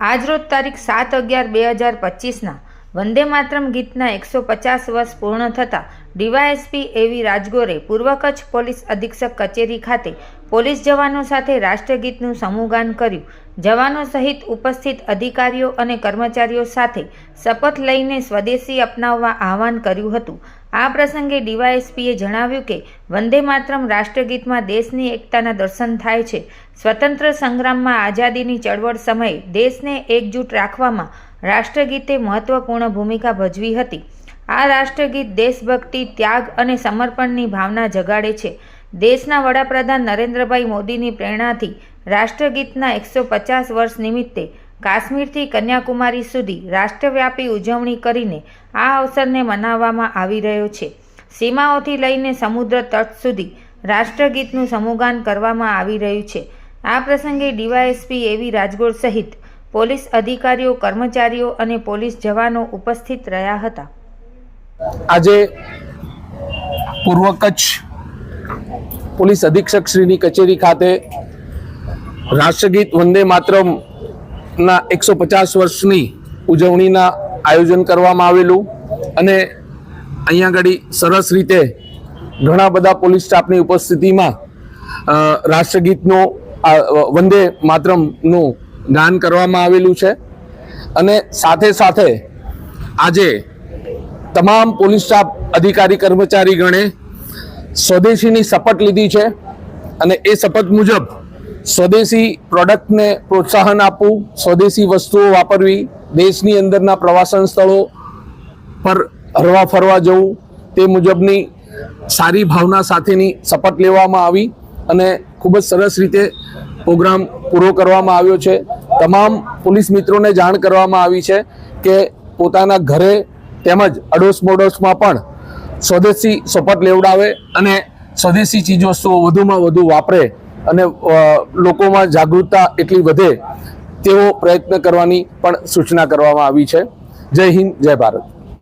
આજરોજ તારીખ સાત અગિયાર બે હજાર પચીસના વંદે માતરમ ગીતના એકસો પચાસ વર્ષ પૂર્ણ થતાં ડીવાયએસપી એવી રાજગોરે પૂર્વ કચ્છ પોલીસ અધિક્ષક કચેરી ખાતે પોલીસ જવાનો સાથે રાષ્ટ્રગીતનું સમૂહગાન કર્યું. જવાનો સહિત ઉપસ્થિત અધિકારીઓ અને કર્મચારીઓ સાથે શપથ લઈને સ્વદેશી અપનાવવા આહવાન કર્યું હતું. આ પ્રસંગે ડીવાયએસપીએ જણાવ્યું કે વંદે માતરમ રાષ્ટ્રગીતમાં દેશની એકતાના દર્શન થાય છે. સ્વતંત્ર સંગ્રામમાં આઝાદીની ચળવળ સમયે દેશને એકજૂટ રાખવામાં રાષ્ટ્રગીતે મહત્વપૂર્ણ ભૂમિકા ભજવી હતી. આ રાષ્ટ્રગીત દેશભક્તિ, ત્યાગ અને સમર્પણની ભાવના જગાડે છે. દેશના વડાપ્રધાન નરેન્દ્રભાઈ મોદીની પ્રેરણાથી રાષ્ટ્રગીતના એકસો પચાસ વર્ષ નિમિત્તે કાશ્મીરથી કન્યાકુમારી સુધી રાષ્ટ્રવ્યાપી ઉજવણી કરીને આ અવસરને મનાવવામાં આવી રહ્યો છે. સીમાઓથી લઈને સમુદ્ર તટ સુધી રાષ્ટ્રગીતનું સમૂહગાન કરવામાં આવી રહ્યું છે. આ પ્રસંગે ડીવાયએસપી એવી રાજગોર સહિત પોલીસ અધિકારીઓ, કર્મચારીઓ અને પોલીસ જવાનો ઉપસ્થિત રહ્યા હતા. આજે પૂર્વ કચ્છ પોલીસ અધિક્ષક શ્રીની કચેરી ખાતે રાષ્ટ્રગીત વંદે માતરમના એકસો પચાસ વર્ષની ઉજવણીના આયોજન કરવામાં આવેલું અને અહીંયા આગળ સરસ રીતે ઘણા બધા પોલીસ સ્ટાફની ઉપસ્થિતિમાં રાષ્ટ્રગીતનું વંદે માતરમનું ગાન કરવામાં આવેલું છે. અને સાથે સાથે આજે તમામ પોલીસ સ્ટાફ, અધિકારી, કર્મચારી ગણે સ્વદેશીની શપથ લીધી છે અને એ શપથ મુજબ સ્વદેશી પ્રોડક્ટને પ્રોત્સાહન આપવું, સ્વદેશી વસ્તુઓ વાપરવી, દેશની અંદરના પ્રવાસન સ્થળો પર હરવા ફરવા જવું, તે મુજબની સારી ભાવના સાથેની શપથ લેવામાં આવી અને ખૂબ જ સરસ રીતે પ્રોગ્રામ પૂરો કરવામાં આવ્યો છે. તમામ પોલીસ મિત્રોને જાણ કરવામાં આવી છે કે પોતાના ઘરે તેમજ અડોશ મોડોશમાં પણ સ્વદેશી શપથ લેવડાવે અને સ્વદેશી ચીજવસ્તુઓ વધુમાં વધુ વાપરે અને લોકોમાં જાગૃતતા એટલી વધે તેવો પ્રયત્ન કરવાની પણ સૂચના કરવામાં આવી છે. જય હિન્દ, જય ભારત.